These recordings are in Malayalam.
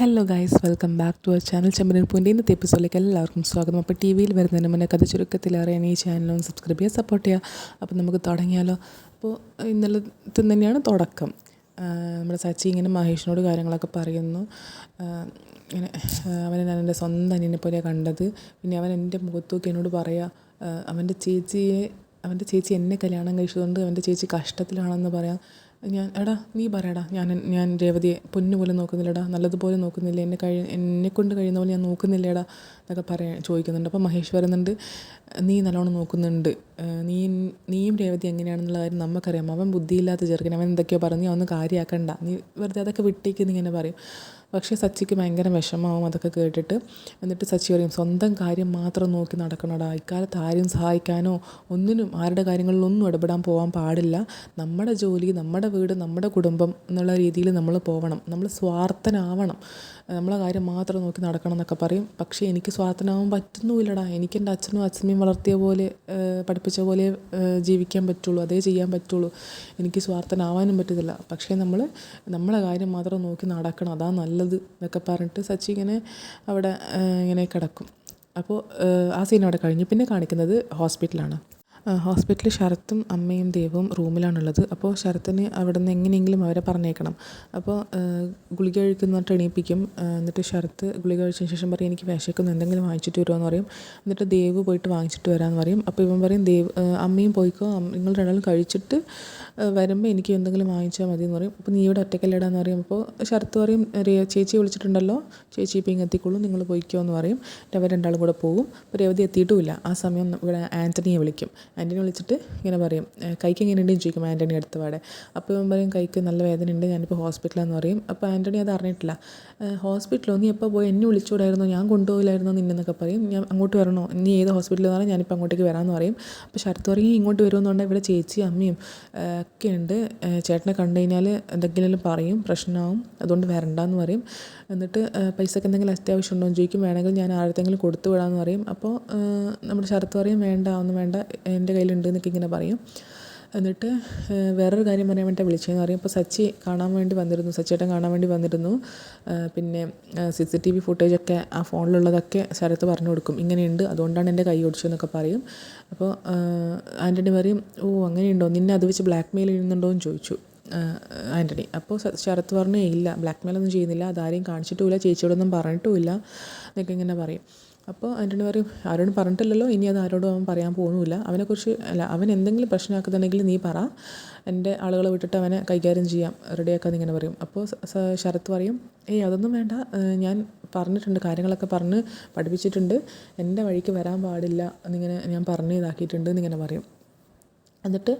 Hello guys welcome back to our channel Chempanoor പൂന്റെ ഇന്നത്തെ എപ്പിസോഡിലേക്ക് എല്ലാവർക്കും സ്വാഗതം. അപ്പോൾ ടി വിയിൽ വരുന്നതിന് മുന്നേ കഥ ചുരുക്കത്തിൽ അറിയാൻ ഈ ചാനലും സബ്സ്ക്രൈബ് ചെയ്യുക സപ്പോർട്ട് ചെയ്യുക. അപ്പോൾ നമുക്ക് തുടങ്ങിയാലോ. അപ്പോൾ ഇന്നലെ തന്നെയാണ് തുടക്കം. നമ്മുടെ സച്ചി ഇങ്ങനെ മഹേഷിനോട് കാര്യങ്ങളൊക്കെ പറയുന്നു. ഇങ്ങനെ അവനെ ഞാൻ എന്റെ സ്വന്തം അനിയനെ പോലെ കണ്ടത്. പിന്നെ അവൻ എന്റെ മുഖത്ത് നോക്കി എന്നോട് പറയാ ആ, അവന്റെ ചേച്ചിയെ അവന്റെ ചേച്ചി എന്നെ കല്യാണം കഴിച്ചതുകൊണ്ട് അവന്റെ ചേച്ചി കഷ്ടത്തിലാണെന്ന് പറയാം. ഞാൻ എടാ നീ പറയടാ. ഞാൻ ഞാൻ രേവതിയെ പൊന്നു പോലെ നോക്കുന്നില്ലടാ. നല്ലതുപോലെ നോക്കുന്നില്ല. എന്നെ കഴി എന്നെ കൊണ്ട് കഴിയുന്ന പോലെ ഞാൻ നോക്കുന്നില്ലേടാ എന്നൊക്കെ പറയാൻ ചോദിക്കുന്നുണ്ട്. അപ്പോൾ മഹേഷ് പറയുന്നുണ്ട് നീ നല്ലോണം നോക്കുന്നുണ്ട്. നീ നീയും രേവതി എങ്ങനെയാണെന്നുള്ള കാര്യം നമുക്കറിയാം അവൻ ബുദ്ധിയില്ലാത്ത ചെറുക്കൻ. അവൻ എന്തൊക്കെയോ പറഞ്ഞു. നീ അതൊന്നും കാര്യമാക്കണ്ട നീ വെറുതെ അതൊക്കെ വിട്ടേക്കെന്ന് ഇങ്ങനെ പറയും. പക്ഷേ സച്ചിക്ക് ഭയങ്കര വിഷമമാവും അതൊക്കെ കേട്ടിട്ട്. എന്നിട്ട് സച്ചി പറയും സ്വന്തം കാര്യം മാത്രം നോക്കി നടക്കണടാ. ഇക്കാലത്ത് ആരും സഹായിക്കാനോ ഒന്നിനും ആരുടെ കാര്യങ്ങളിലൊന്നും ഇടപെടാൻ പോകാൻ പാടില്ല. നമ്മുടെ ജോലി നമ്മുടെ വീട് നമ്മുടെ കുടുംബം എന്നുള്ള രീതിയിൽ നമ്മൾ പോകണം നമ്മൾ സ്വാർത്ഥനാവണം. നമ്മളെ കാര്യം മാത്രം നോക്കി നടക്കണം എന്നൊക്കെ പറയും. പക്ഷേ എനിക്ക് സ്വാർത്ഥനാവാൻ പറ്റുന്നുമില്ലടാ. എനിക്ക് എന്റെ അച്ഛനും അച്ഛനെയും വളർത്തിയ പോലെ പഠിപ്പിച്ച പോലെ ജീവിക്കാൻ പറ്റുള്ളൂ. അതേ ചെയ്യാൻ പറ്റുള്ളൂ. എനിക്ക് സ്വാർത്ഥനാവാനും പറ്റത്തില്ല. പക്ഷേ നമ്മൾ നമ്മളെ കാര്യം മാത്രം നോക്കി നടക്കണം. അതാ നല്ലത് എന്നൊക്കെ പറഞ്ഞിട്ട് സച്ചി ഇങ്ങനെ അവിടെ ഇങ്ങനെ കിടക്കും. അപ്പോൾ ആ സീൻ അവിടെ കഴിഞ്ഞു. പിന്നെ കാണിക്കുന്നത് ഹോസ്പിറ്റലാണ് ഹോസ്പിറ്റലിൽ ശരത്തും അമ്മയും ദേവും റൂമിലാണുള്ളത്. അപ്പോൾ ശരത്തിന് അവിടെ നിന്ന് എങ്ങനെയെങ്കിലും അവരെ പറഞ്ഞേക്കണം. അപ്പോൾ ഗുളിക ഗുളിക പറഞ്ഞിട്ട് എണീപ്പിക്കും. എന്നിട്ട് ശരത്ത് ഗുളിക കഴിച്ചതിന് ശേഷം പറയും എനിക്ക് വിശക്കുന്നു. എന്തെങ്കിലും വാങ്ങിച്ചിട്ട് വരുമോ? എന്ന് പറയും. എന്നിട്ട് ദേവ് പോയിട്ട് വാങ്ങിച്ചിട്ട് വരാമെന്ന് പറയും. അപ്പോൾ ഇവൻ പറയും ദേവ് അമ്മയും പോയിക്കോ. നിങ്ങൾ രണ്ടാളും കഴിച്ചിട്ട് വരുമ്പോൾ എനിക്ക് എന്തെങ്കിലും വാങ്ങിച്ചാൽ മതി എന്ന് പറയും. അപ്പോൾ നീ ഇവിടെ ഒറ്റക്കല്ലടാന്ന് പറയും. അപ്പോൾ ശരത്ത് പറയും ചേച്ചി വിളിച്ചിട്ടുണ്ടല്ലോ. ചേച്ചി ഇപ്പം ഇങ്ങ് എത്തിക്കോളൂ. നിങ്ങൾ പോയിക്കോ എന്ന് പറയും. അവർ രണ്ടാളും കൂടെ പോകും അപ്പോൾ രേവതി എത്തിയിട്ടുമില്ല. ആ സമയം ഇവിടെ ആന്റണിയെ വിളിക്കും. ആന്റണി വിളിച്ചിട്ട് ഇങ്ങനെ പറയും കൈക്ക് എങ്ങനെയുണ്ടെന്ന് ചോദിക്കും ആന്റണി അടുത്ത പാടെ. അപ്പോൾ ഇവൻ പറയും കൈക്ക് നല്ല വേദന വേദനയുണ്ട് ഞാനിപ്പോൾ ഹോസ്പിറ്റലാന്ന് പറയും. അപ്പോൾ ആന്റണി അത് അറിഞ്ഞിട്ടില്ല. "ഏഹ് ഹോസ്പിറ്റലോ? നീ എപ്പോൾ പോയി? എന്നെ വിളിച്ചുകൂടായിരുന്നോ ഞാൻ കൊണ്ടുപോയില്ലായിരുന്നോ നിന്നെന്നൊക്കെ പറയും. ഞാൻ അങ്ങോട്ട് വരണോ? നീ ഏത് ഹോസ്പിറ്റലിൽ പറഞ്ഞാൽ ഞാനിപ്പോൾ അങ്ങോട്ടേക്ക് വരാമെന്ന് പറയും. അപ്പോൾ ശരത്ത് പറയും "നീ ഇങ്ങോട്ട് വരുമെന്നുണ്ടെങ്കിൽ ഇവിടെ ചേച്ചി അമ്മയും ഒക്കെ ഉണ്ട്. ചേട്ടനെ കണ്ടു കഴിഞ്ഞാൽ എന്തെങ്കിലും പറയും പ്രശ്നമാവും അതുകൊണ്ട് വരണ്ടെന്ന് പറയും. എന്നിട്ട് പൈസ പൈസക്ക് എന്തെങ്കിലും അത്യാവശ്യം ഉണ്ടോ എന്ന് ചോദിക്കും. വേണമെങ്കിൽ ഞാൻ ആരത്തെങ്കിലും കൊടുത്തു വിടാമെന്ന് പറയും. അപ്പോൾ നമ്മുടെ ശരത്ത് പറയും വേണ്ട ഒന്നും വേണ്ട. എന്റെ കയ്യിലുണ്ട് എന്നൊക്കെ ഇങ്ങനെ പറയും. എന്നിട്ട് വേറൊരു കാര്യം പറയാൻ വേണ്ടി വിളിച്ചതെന്ന് പറയും. അപ്പോൾ സച്ചി കാണാൻ വേണ്ടി വന്നിരുന്നു. സച്ചിയേട്ടൻ കാണാൻ വേണ്ടി വന്നിരുന്നു. പിന്നെ സി സി ടി വി ഫുട്ടേജൊക്കെ ആ ഫോണിലുള്ളതൊക്കെ ശരത്ത് പറഞ്ഞു കൊടുക്കും. ഇങ്ങനെയുണ്ട്. അതുകൊണ്ടാണ് എന്റെ കൈ ഓടിച്ചതെന്നൊക്കെ പറയും. അപ്പോൾ ആന്റണി പറയും ഓ അങ്ങനെയുണ്ടോ? നിന്നെ അത് വെച്ച് ബ്ലാക്ക് മെയിൽ ചെയ്യുന്നുണ്ടോ എന്ന് ചോദിച്ചു. ആന്റണി അപ്പോൾ ശരത്ത് പറഞ്ഞു ഇല്ല ബ്ലാക്ക് മെയിലൊന്നും ചെയ്യുന്നില്ല അതാരെയും കാണിച്ചിട്ടുമില്ല ചേച്ചിയോടൊന്നും പറഞ്ഞിട്ടുമില്ല. എന്നൊക്കെ ഇങ്ങനെ പറയും. അപ്പോൾ ആന്റണി പറയും ആരോടും പറഞ്ഞിട്ടില്ലല്ലോ ഇനി അത് ആരോടും അവൻ പറയാൻ പോകുന്നില്ല അവനെക്കുറിച്ച് അല്ല അവൻ എന്തെങ്കിലും പ്രശ്നമാക്കുന്നുണ്ടെങ്കിൽ നീ പറ. എന്റെ ആളുകളെ വിട്ടിട്ട് അവനെ കൈകാര്യം ചെയ്യാം. റെഡിയാക്കാന്ന് ഇങ്ങനെ പറയും. അപ്പോൾ ശരത്ത് പറയും ഏയ് അതൊന്നും വേണ്ട. ഞാൻ പറഞ്ഞിട്ടുണ്ട് കാര്യങ്ങളൊക്കെ പറഞ്ഞ് പഠിപ്പിച്ചിട്ടുണ്ട്. എന്റെ വഴിക്ക് വരാൻ പാടില്ല എന്നിങ്ങനെ ഞാൻ പറഞ്ഞ് ഇതാക്കിയിട്ടുണ്ട് എന്നിങ്ങനെ പറയും. എന്നിട്ട്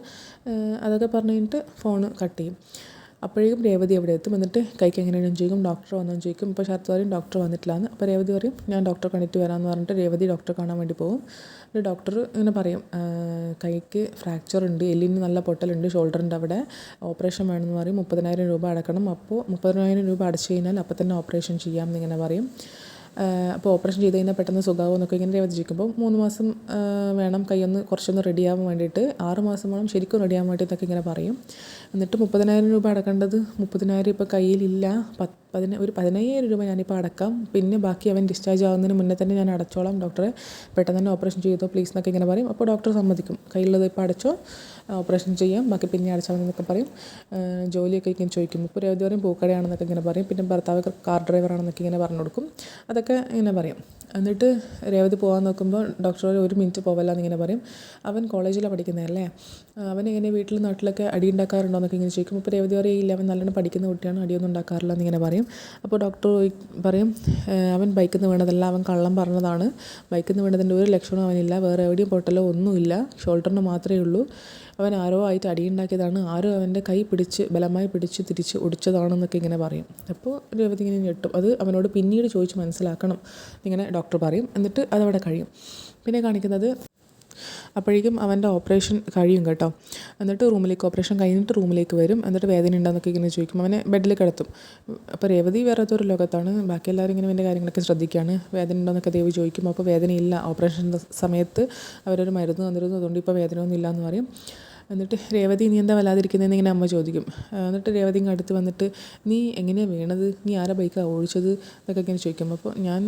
അതൊക്കെ പറഞ്ഞ് കഴിഞ്ഞിട്ട് ഫോണ് കട്ട് ചെയ്യും. അപ്പോഴേക്കും രേവതി അവിടെ എത്തും. എന്നിട്ട് കൈക്ക് എങ്ങനെയാണെന്ന് ചോദിക്കും ഡോക്ടർ വന്നെന്ന് ചോദിക്കും. ഇപ്പോൾ ശരത്ത് പറയും ഡോക്ടർ വന്നിട്ടില്ലാന്ന്. അപ്പോൾ രേവതി പറയും ഞാൻ ഡോക്ടറെ കണ്ടിട്ട് വരാമെന്ന് പറഞ്ഞിട്ട് രേവതി ഡോക്ടറെ കാണാൻ വേണ്ടി പോകും എന്നിട്ട് ഡോക്ടർ ഇങ്ങനെ പറയും കൈക്ക് ഫ്രാക്ചർ ഉണ്ട്. എല്ലിന് നല്ല പൊട്ടലുണ്ട്. ഷോൾഡറിന്റെ അവിടെ ഓപ്പറേഷൻ വേണമെന്ന് പറയും. മുപ്പതിനായിരം രൂപ അടക്കണം. അപ്പോൾ മുപ്പതിനായിരം രൂപ അടച്ചു കഴിഞ്ഞാൽ അപ്പോൾ തന്നെ ഓപ്പറേഷൻ ചെയ്യാം എന്നിങ്ങനെ പറയും. അപ്പോൾ ഓപ്പറേഷൻ ചെയ്ത് കഴിഞ്ഞാൽ പെട്ടെന്ന് സുഖമാവും എന്നൊക്കെ ഇങ്ങനെ രേവതി ചോദിക്കുമ്പോൾ മൂന്ന് മാസം വേണം കൈയൊന്ന് കുറച്ചൊന്ന് റെഡിയാവാൻ വേണ്ടിയിട്ട് ആറ് മാസം വേണം ശരിക്കും റെഡിയാവാൻ വേണ്ടിയിട്ടൊക്കെ ഇങ്ങനെ പറയും. എന്നിട്ട് മുപ്പതിനായിരം രൂപ അടക്കേണ്ടത് മുപ്പതിനായിരം ഇപ്പോൾ കയ്യിലില്ല പത്ത് പതിന ഒരു പതിനയ്യായിരം രൂപ ഞാനിപ്പോൾ അടക്കാം. പിന്നെ ബാക്കി അവൻ ഡിസ്ചാർജ് ആവുന്നതിന് മുന്നേ തന്നെ ഞാൻ അടച്ചോളാം. ഡോക്ടറെ പെട്ടെന്ന് തന്നെ ഓപ്പറേഷൻ ചെയ്തോ പ്ലീസ് എന്നൊക്കെ ഇങ്ങനെ പറയും. അപ്പോൾ ഡോക്ടർ സമ്മതിക്കും. കയ്യിലുള്ളത് ഇപ്പോൾ അടച്ചോ ഓപ്പറേഷൻ ചെയ്യാം. ബാക്കി പിന്നെ അടച്ചാൽ മതി എന്നൊക്കെ പറയും. ജോലിയൊക്കെ ഇങ്ങനെ ചോദിക്കും. ഇപ്പോൾ രേവതി പറയും പൂക്കടയാണെന്നൊക്കെ ഇങ്ങനെ പറയും. പിന്നെ ഭർത്താവ് കാർ ഡ്രൈവറാണെന്നൊക്കെ ഇങ്ങനെ പറഞ്ഞു കൊടുക്കും. അതൊക്കെ ഇങ്ങനെ പറയും. എന്നിട്ട് രേവതി പോകാൻ നോക്കുമ്പോൾ ഡോക്ടർ ഒരു മിനിറ്റ് പോവല്ല എന്നിങ്ങനെ പറയും. അവൻ കോളേജിലാണ് പഠിക്കുന്നതല്ലേ? അവൻ ഇങ്ങനെ വീട്ടിൽ നാട്ടിലൊക്കെ അടി ഉണ്ടാക്കാറുണ്ടോ എന്നൊക്കെ ഇങ്ങനെ ചോദിക്കും. അപ്പോൾ രേവതി പറയും ഇല്ല അവൻ നല്ലോണം പഠിക്കുന്ന കുട്ടിയാണ് അടിയൊന്നും ഉണ്ടാക്കാറില്ല എന്നിങ്ങനെ പറയും. അപ്പോൾ ഡോക്ടർ പറയും അവൻ ബൈക്കിൽ നിന്ന് വീണതല്ല അവൻ കള്ളം പറഞ്ഞതാണ്. ബൈക്കിൽ നിന്ന് വീണതിന്റെ ഒരു ലക്ഷണവും അവനില്ല വേറെ എവിടെയും പൊട്ടലോ ഒന്നുമില്ല. ഷോൾഡറിന് മാത്രമേ ഉള്ളൂ. അവൻ ആരോ ആയിട്ട് അടിയുണ്ടാക്കിയതാണ്. ആരോ അവന്റെ കൈ പിടിച്ച് ബലമായി പിടിച്ച് തിരിച്ച് ഒടിച്ചതാണെന്നൊക്കെ ഇങ്ങനെ പറയും. അപ്പോൾ രേവതി ഇങ്ങനെ ഞെട്ടും. അത് അവനോട് പിന്നീട് ചോദിച്ച് മനസ്സിലാക്കണം. ഇങ്ങനെ ഡോക്ടർ പറയും. എന്നിട്ട് അതവിടെ കഴിയും. പിന്നെ കാണിക്കുന്നത് അപ്പോഴേക്കും അവന്റെ ഓപ്പറേഷൻ കഴിയും കേട്ടോ. എന്നിട്ട് റൂമിലേക്ക് ഓപ്പറേഷൻ കഴിഞ്ഞിട്ട് റൂമിലേക്ക് വരും. എന്നിട്ട് വേദന ഉണ്ടോയെന്നൊക്കെ ഇങ്ങനെ ചോദിക്കും. അവനെ ബെഡിൽ കിടത്തും. അപ്പോൾ രേവതി വേറെ ഒരു ലോകത്താണ്. ബാക്കി എല്ലാവരും ഇങ്ങനെ ഇവന്റെ കാര്യങ്ങളൊക്കെ ശ്രദ്ധിക്കുകയാണ്. വേദന ഉണ്ടോയെന്നൊക്കെ ദേവി ചോദിക്കും. അപ്പോൾ വേദനയില്ല. ഓപ്പറേഷന്റെ സമയത്ത് അവരൊരു മരുന്ന് തന്നിരുന്നു. അതുകൊണ്ട് ഇപ്പോൾ വേദനയൊന്നും ഇല്ല എന്ന് പറയും. എന്നിട്ട് രേവതി നീ എന്താ വല്ലാതിരിക്കുന്നതെന്ന് ഇങ്ങനെ അമ്മ ചോദിക്കും. എന്നിട്ട് രേവതി ഇങ്ങ് അടുത്ത് വന്നിട്ട് നീ എങ്ങനെയാണ് വീണത്? നീ ആരാ ബൈക്കാണ് ഓടിച്ചത്? എന്നൊക്കെ ഇങ്ങനെ ചോദിക്കും. അപ്പോൾ ഞാൻ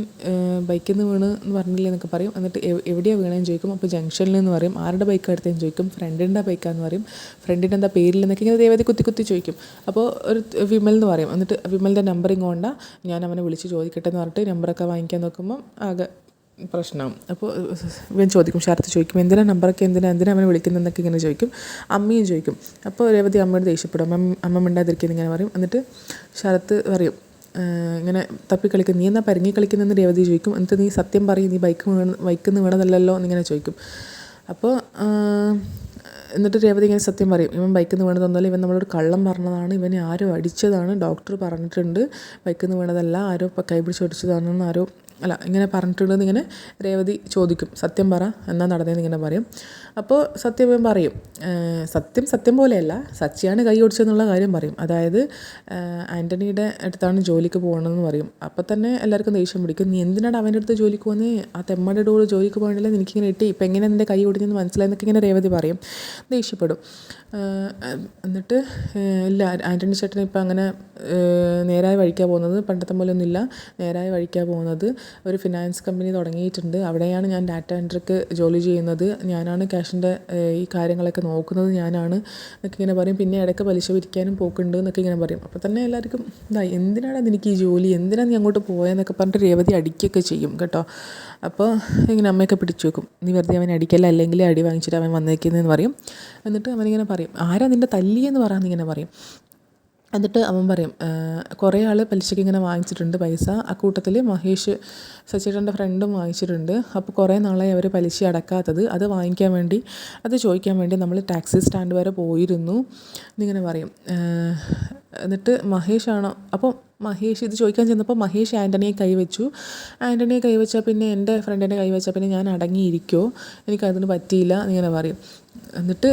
ബൈക്കിൽ നിന്ന് വീണ് എന്ന് പറഞ്ഞില്ലേ എന്നൊക്കെ പറയും. എന്നിട്ട് എവിടെയാണ് വീണതെന്ന് ചോദിക്കും. അപ്പോൾ ജംഗ്ഷനിൽ നിന്ന് പറയും. ആരുടെ ബൈക്കാണ് എടുത്തതെന്ന് ചോദിക്കും. ഫ്രണ്ടിന്റെ ബൈക്കാന്ന് പറയും. ഫ്രണ്ടിന്റെ എന്താ പേരില്ലെന്നൊക്കെ ഇങ്ങനെ രേവതി കുത്തി കുത്തി ചോദിക്കും. അപ്പോൾ ഒരു വിമൽ എന്ന് പറയും. എന്നിട്ട് വിമലിന്റെ നമ്പർ ഇങ്ങോണ്ട ഞാൻ അവനെ വിളിച്ച് ചോദിക്കട്ടെ എന്ന് പറഞ്ഞിട്ട് നമ്പറൊക്കെ വാങ്ങിക്കാൻ നോക്കുമ്പം ആകെ പ്രശ്നമാവും അപ്പോൾ ഇവൻ ചോദിക്കും ശരത്ത് ചോദിക്കും എന്തിനാ നമ്പറൊക്കെ എന്തിനാ എന്തിനാ അവനെ വിളിക്കുന്നതെന്നൊക്കെ ഇങ്ങനെ ചോദിക്കും? അമ്മയും ചോദിക്കും. അപ്പോൾ രേവതി അമ്മയോട് ദേഷ്യപ്പെടും. അമ്മ അമ്മ മിണ്ടാതിരിക്കുന്നത് ഇങ്ങനെ പറയും. എന്നിട്ട് ശരത്ത് പറയും ഇങ്ങനെ തപ്പി കളിക്കും നീ എന്നാ പരിങ്ങി കളിക്കുന്നതെന്ന് രേവതി ചോദിക്കും. എന്നിട്ട് നീ സത്യം പറയും നീ ബൈക്ക് വീണ് ബൈക്കിൽ നിന്ന് വീണതല്ലല്ലോ എന്നിങ്ങനെ ചോദിക്കും. അപ്പോൾ എന്നിട്ട് രേവതി ഇങ്ങനെ സത്യം പറയും ഇവൻ ബൈക്കിൽ നിന്ന് വീണതൊന്നുമല്ല ഇവൻ നമ്മളോട് കള്ളം പറഞ്ഞതാണ് ഇവനെ ആരോ അടിച്ചതാണ് ഡോക്ടർ പറഞ്ഞിട്ടുണ്ട് ബൈക്കിൽ നിന്ന് വീണതല്ല ആരോ കൈപിടിച്ച് അടിച്ചതാണെന്ന് ആരോ അല്ല ഇങ്ങനെ പറഞ്ഞിട്ടുണ്ടെന്ന് ഇങ്ങനെ രേവതി ചോദിക്കും. സത്യം പറ എന്നാ നടന്നതെന്ന് ഇങ്ങനെ പറയും. അപ്പോൾ സത്യം പറയും സത്യം സത്യം പോലെയല്ല സച്ചിയാണ് കൈ ഓടിച്ചതെന്നുള്ള കാര്യം പറയും. അതായത് ആന്റണിയുടെ അടുത്താണ് ജോലിക്ക് പോകണമെന്ന് പറയും. അപ്പോൾ തന്നെ എല്ലാവർക്കും ദേഷ്യം പിടിക്കും. നീ എന്തിനാണ് അവന്റെ അടുത്ത് ജോലിക്ക് പോകുന്നത് ആ തെമ്മയുടെ കൂടെ ജോലിക്ക് പോകണില്ല എനിക്കിങ്ങനെ ഇട്ടി ഇപ്പം എങ്ങനെ എന്റെ കൈ ഓടിച്ചെന്ന് മനസ്സിലായെന്നൊക്കെ ഇങ്ങനെ രേവതി പറയും. ദേഷ്യപ്പെടും. എന്നിട്ട് ഇല്ല ആന്റണി ചേട്ടൻ ഇപ്പം അങ്ങനെ നേരായ വഴിക്കാണ് പോകുന്നത്. പണ്ടത്തെ പോലെ ഒന്നുമില്ല. നേരായ വഴിക്കാണ് പോകുന്നത്. ഒരു ഫിനാൻസ് കമ്പനി തുടങ്ങിയിട്ടുണ്ട്. അവിടെയാണ് ഞാൻ ഡാറ്റ എൻട്രിക്ക് ജോലി ചെയ്യുന്നത്. ഞാനാണ് ക്യാഷിന്റെ ഈ കാര്യങ്ങളൊക്കെ നോക്കുന്നത്. ഞാനാണ് എന്നൊക്കെ ഇങ്ങനെ പറയും. പിന്നെ ഇടയ്ക്ക് പലിശ പിരിക്കാനും പോക്കുണ്ട് എന്നൊക്കെ ഇങ്ങനെ പറയും. അപ്പോൾ തന്നെ എല്ലാവർക്കും ഇതായി. എന്തിനാണ് നിനക്ക് ഈ ജോലി? എന്തിനാണ് നീ അങ്ങോട്ട് പോയെന്നൊക്കെ പറഞ്ഞിട്ട് രേവതി അടിക്കുകയൊക്കെ ചെയ്യും കേട്ടോ. അപ്പോൾ ഇങ്ങനെ അമ്മയൊക്കെ പിടിച്ചു വെക്കും. നീ വെറുതെ അവനെ അടിക്കല്ല? അല്ലെങ്കിൽ അടി വാങ്ങിച്ചിട്ട് അവൻ വന്നേക്കുന്നതെന്ന് പറയും. എന്നിട്ട് അവനിങ്ങനെ പറയും. ആരാ നിന്റെ തല്ലിയെന്ന്? പറയാമെന്നിങ്ങനെ പറയും. എന്നിട്ട് അവൻ പറയും കുറേ ആൾ പലിശയ്ക്ക് ഇങ്ങനെ വാങ്ങിച്ചിട്ടുണ്ട് പൈസ. ആ കൂട്ടത്തിൽ മഹേഷ് സച്ചേട്ടന്റെ ഫ്രണ്ടും വാങ്ങിച്ചിട്ടുണ്ട്. അപ്പോൾ കുറേ നാളായി അവർ പലിശ അടക്കാത്തത്. അത് വാങ്ങിക്കാൻ വേണ്ടി അത് ചോദിക്കാൻ വേണ്ടി നമ്മൾ ടാക്സി സ്റ്റാൻഡ് വരെ പോയിരുന്നു. എന്നിങ്ങനെ പറയും. എന്നിട്ട് മഹേഷാണോ അപ്പോൾ മഹേഷ് ഇത് ചോദിക്കാൻ ചെന്നപ്പോൾ മഹേഷ് ആന്റണിയെ കൈവച്ചു. ആന്റണിയെ കൈവച്ചാൽ പിന്നെ എന്റെ ഫ്രണ്ടിനെ കൈവച്ചാൽ പിന്നെ ഞാൻ അടങ്ങിയിരിക്കുമോ എനിക്കതിന് പറ്റിയില്ല എന്നിങ്ങനെ പറയും. എന്നിട്ട്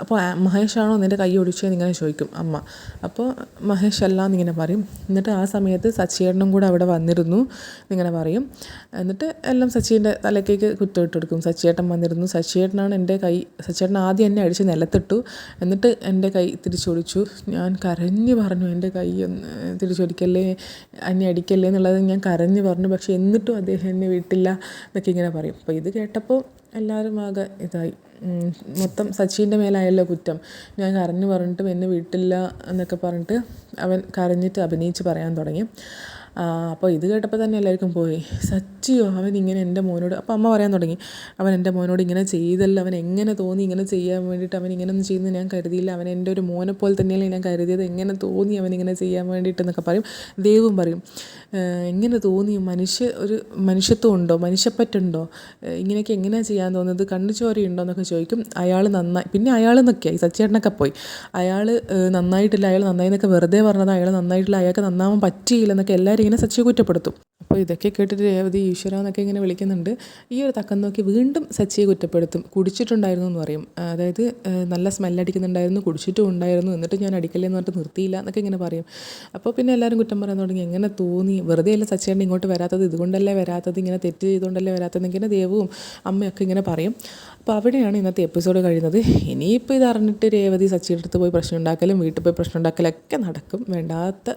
അപ്പോൾ മഹേഷാണോ നിന്റെ കൈ ഒടിച്ചതെന്ന് ഇങ്ങനെ ചോദിക്കും അമ്മ. അപ്പോൾ മഹേഷ് അല്ല എന്നിങ്ങനെ പറയും. എന്നിട്ട് ആ സമയത്ത് സച്ചിയേട്ടനും കൂടെ അവിടെ വന്നിരുന്നു എന്നിങ്ങനെ പറയും. എന്നിട്ട് എല്ലാം സച്ചിന്റെ തലക്കേക്ക് കുത്തിട്ട് കൊടുക്കും സച്ചിയേട്ടൻ വന്നിരുന്നു. സച്ചിയേട്ടനാണ് എന്റെ കൈ സച്ചിയേട്ടൻ ആദ്യം എന്നെ അടിച്ച് നിലത്തിട്ടു. എന്നിട്ട് എന്റെ കൈ തിരിച്ചൊടിച്ചു. ഞാൻ കരഞ്ഞു പറഞ്ഞു എന്റെ കൈ തിരിച്ചൊടിക്കല്ലേ? എന്നെ അടിക്കല്ലേ? എന്നുള്ളത് ഞാൻ കരഞ്ഞു പറഞ്ഞു. പക്ഷേ എന്നിട്ടും അദ്ദേഹം എന്നെ വിട്ടില്ല എന്നൊക്കെ ഇങ്ങനെ പറയും. അപ്പോൾ ഇത് കേട്ടപ്പോൾ എല്ലാവരും ആകെ ഇതായി. മൊത്തം സച്ചിന്റെ മേലായല്ലോ കുറ്റം. ഞാൻ കരഞ്ഞു പറഞ്ഞിട്ടും എന്നെ വിട്ടില്ല എന്നൊക്കെ പറഞ്ഞിട്ട് അവൻ കരഞ്ഞിട്ട് അഭിനയിച്ച് പറയാൻ തുടങ്ങി. അപ്പോൾ ഇത് കേട്ടപ്പോൾ തന്നെ എല്ലാവർക്കും പോയി. സച്ചിയോ അവൻ ഇങ്ങനെ എന്റെ മോനോട് അപ്പോൾ അമ്മ പറയാൻ തുടങ്ങി. അവൻ എന്റെ മോനോട് ഇങ്ങനെ ചെയ്തല്ലോ അവൻ എങ്ങനെ തോന്നി ഇങ്ങനെ ചെയ്യാൻ വേണ്ടിയിട്ട് അവൻ ഇങ്ങനെ ഒന്നും ചെയ്യുന്നത് ഞാൻ കരുതിയില്ല. അവൻ എന്റെ ഒരു മോനെ പോലെ തന്നെയല്ലേ ഞാൻ കരുതിയത്. എങ്ങനെ തോന്നി അവൻ ഇങ്ങനെ ചെയ്യാൻ വേണ്ടിയിട്ട് എന്നൊക്കെ പറയും. ദൈവം പറയും എങ്ങനെ തോന്നി മനുഷ്യ ഒരു മനുഷ്യത്വം ഉണ്ടോ? മനുഷ്യപ്പറ്റുണ്ടോ ഇങ്ങനെയൊക്കെ എങ്ങനെയാണ് ചെയ്യാൻ തോന്നുന്നത്? കണ്ണു ചോരയുണ്ടോ എന്നൊക്കെ ചോദിക്കും. അയാൾ നന്നായി പിന്നെ അയാൾ എന്നൊക്കെയായി. സച്ചേട്ടനൊക്കെ പോയി. അയാൾ നന്നായിട്ടില്ല അയാൾ നന്നായി എന്നൊക്കെ വെറുതെ പറഞ്ഞത്. അയാൾ നന്നായിട്ടില്ല അയാൾക്ക് നന്നാവാൻ പറ്റിയില്ല എന്നൊക്കെ എല്ലാവരും ഇങ്ങനെ സച്ചിയെ കുറ്റപ്പെടുത്തും. അപ്പോൾ ഇതൊക്കെ കേട്ടിട്ട് രേവതി ഈശ്വര എന്നൊക്കെ ഇങ്ങനെ വിളിക്കുന്നുണ്ട്. ഈ ഒരു തക്കം നോക്കി വീണ്ടും സച്ചിയെ കുറ്റപ്പെടുത്തും. കുടിച്ചിട്ടുണ്ടായിരുന്നു എന്ന് പറയും. അതായത് നല്ല സ്മെല്ലടിക്കുന്നുണ്ടായിരുന്നു കുടിച്ചിട്ടും ഉണ്ടായിരുന്നു. എന്നിട്ട് ഞാൻ അടിക്കല്ലേ എന്ന് പറഞ്ഞിട്ട് നിർത്തിയില്ല എന്നൊക്കെ ഇങ്ങനെ പറയും. അപ്പോൾ പിന്നെ എല്ലാവരും കുറ്റം പറയാൻ തുടങ്ങി. എങ്ങനെ തോന്നി? വെറുതെ അല്ല സച്ചിയേട്ടൻ ഇങ്ങോട്ട് വരാത്തത്? ഇതുകൊണ്ടല്ലേ വരാത്തത്? ഇങ്ങനെ തെറ്റ് ചെയ്തുകൊണ്ടല്ലേ വരാത്തത്? ഇങ്ങനെ ദേവവും അമ്മയൊക്കെ ഇങ്ങനെ പറയും. അപ്പോൾ അവിടെയാണ് ഇന്നത്തെ എപ്പിസോഡ് കഴിയുന്നത്. ഇനിയിപ്പോൾ ഇത് അറിഞ്ഞിട്ട് രേവതി സച്ചിയുടെ അടുത്ത് പോയി പ്രശ്നം ഉണ്ടാക്കലും വീട്ടിൽ പോയി പ്രശ്നം ഉണ്ടാക്കലൊക്കെ നടക്കും. വേണ്ടാത്ത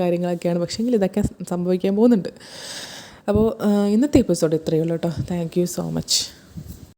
കാര്യങ്ങളൊക്കെയാണ്. പക്ഷേങ്കിൽ ഇതൊക്കെ സംഭവിക്കാൻ പോകുന്നുണ്ട്. അപ്പോൾ ഇന്നത്തെ എപ്പിസോഡ് ഇത്രയേ ഉള്ളൂ കേട്ടോ. Thank you so much